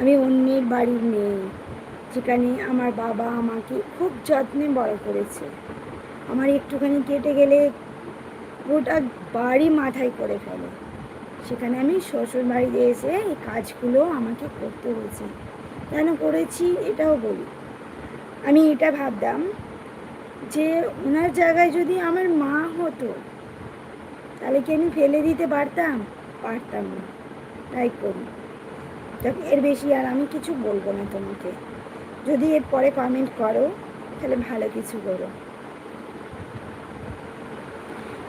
আমি অন্যের বাড়ির মেয়ে, যেখানে আমার বাবা আমাকে খুব যত্নে বড় করেছে। আমার একটুখানি কেটে গেলে গোটা বাড়ি মাথায় করে ফেলে। সেখানে আমি শ্বশুর বাড়িতে এসে এই কাজগুলো আমাকে করতে হয়েছে। কেন করেছি এটাও বলি। আমি এটা ভাবতাম যে ওনার জায়গায় যদি আমার মা হতো, তাহলে কি আমি ফেলে দিতে পারতাম? পারতাম না। তাই করি। এর বেশি আর আমি কিছু বলব না তোমাকে। যদি এর পরে কমেন্ট করো, তাহলে ভালো কিছু করো।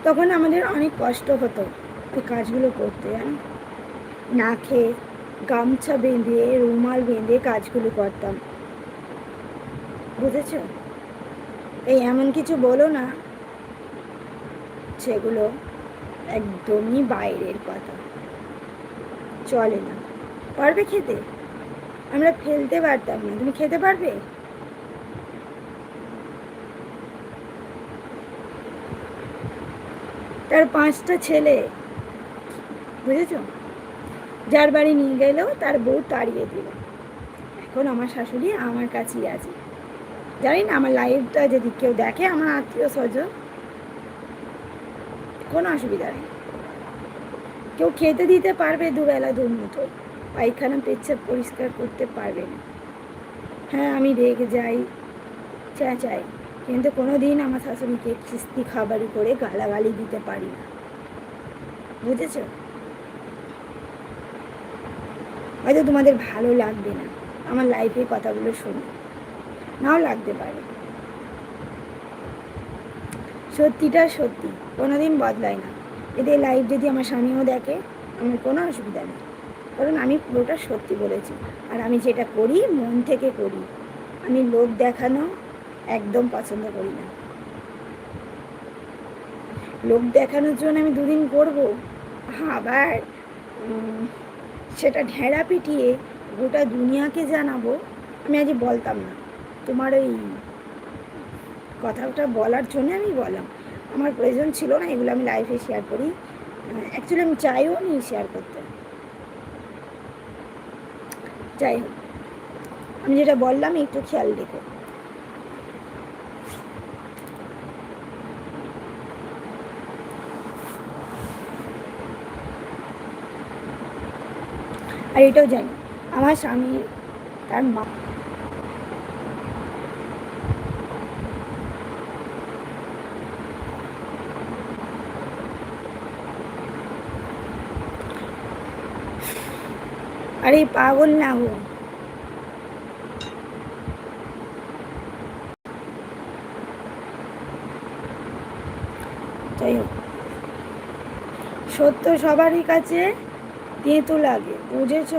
তখন আমাদের অনেক কষ্ট হতো ওই কাজগুলো করতে জানো না খেয়ে গামছা বেঁধে, রুমাল বেঁধে কাজগুলো করতাম। বুঝেছ? এই এমন কিছু বলো না সেগুলো একদমই বাইরের কথা। চলে না। পারবে খেতে? আমরা ফেলতে পারতাম না। তুমি খেতে পারবে? তার পাঁচটা ছেলে। বুঝেছ? যার বাড়ি নিয়ে গেলেও তার বউ তাড়িয়ে দিল। এখন আমার শাশুড়ি আমার কাছেই আছে। জানি না, আমার লাইফটা যদি কেউ দেখে, আমার আত্মীয় স্বজন, কোনো অসুবিধা নেই। কেউ খেতে দিতে পারবে দুবেলা দুমুঠো। পায়খানা পেচ্ছাপ পরিষ্কার করতে পারবে না। হ্যাঁ আমি রেগে যাই, চেঁচাই, কিন্তু কোনো দিন আমার শাশুড়িকে কিস্তি খাবারই করে গালাগালি দিতে পারি না। বুঝেছ? হয়তো তোমাদের ভালো লাগবে না। আমার লাইফে কথাগুলো শুনে। নাও লাগতে পারে। সত্যিটা সত্যি, কোনোদিন বদলায় না। এদের লাইফ যদি আমার স্বামীও দেখে, আমার কোনো অসুবিধা নেই। কারণ আমি পুরোটা সত্যি বলেছি। আর আমি যেটা করি, মন থেকে করি। আমি লোক দেখানো একদম পছন্দ করি না। লোক দেখানোর জন্য আমি দুদিন করব। আবার সেটা ঢেঁড়া পিটিয়ে গোটা দুনিয়াকে জানাব, আমি আজ বলতাম না। তোমার ওই কথাটা বলার জন্য আমি বললাম। আমার প্রয়োজন ছিল না, এগুলো আমি লাইফে শেয়ার করি। অ্যাকচুয়ালি আমি চাইও নি শেয়ার করতে। যাই হোক। আমি যেটা বললাম, একটু খেয়াল রেখো। আর এটাও জানি, আমার স্বামী, তার মা আরে পাগল না হো যাই হোক। সত্য সবারই কাছে তেঁতো লাগে বুঝেছ?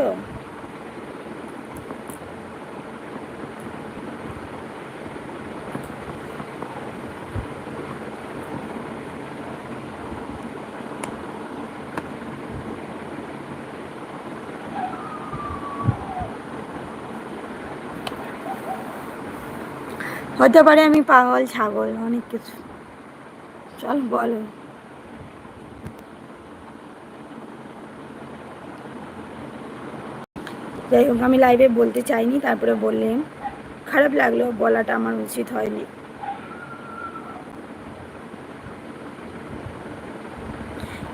হতে পারে আমি পাগল, ছাগল, অনেক কিছু। চল, বলো। যাই হোক, আমি লাইভে বলতে চাইনি, তারপরে বললেন, খারাপ লাগল, বলাটা আমার উচিত হয়নি।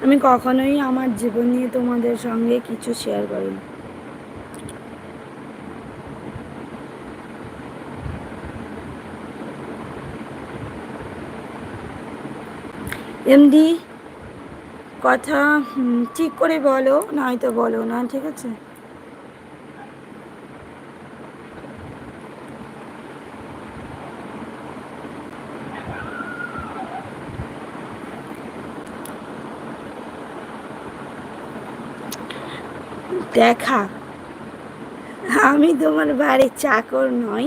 আমি কখনোই আমার জীবন নিয়ে তোমাদের সঙ্গে কিছু শেয়ার করিনি। এমডি কথা ঠিক করে বলো, নয়তো বলো না, ঠিক আছে? দেখা। আমি তোমার বাড়ির চাকর নই,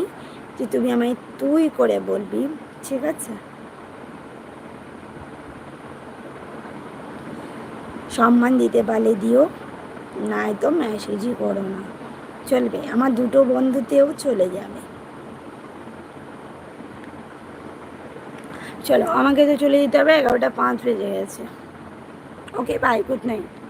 যে তুমি আমায় তুই করে বলবি, ঠিক আছে? সম্মান দিতে পারলে দিও, নাই তো ম্যাসেজই করো না। চলবে, আমার দুটো বন্ধুতেও চলে যাবে। চলো, আমাকে তো চলে যেতে হবে, এগারোটা পাঁচ বেজে গেছে। Okay bye good night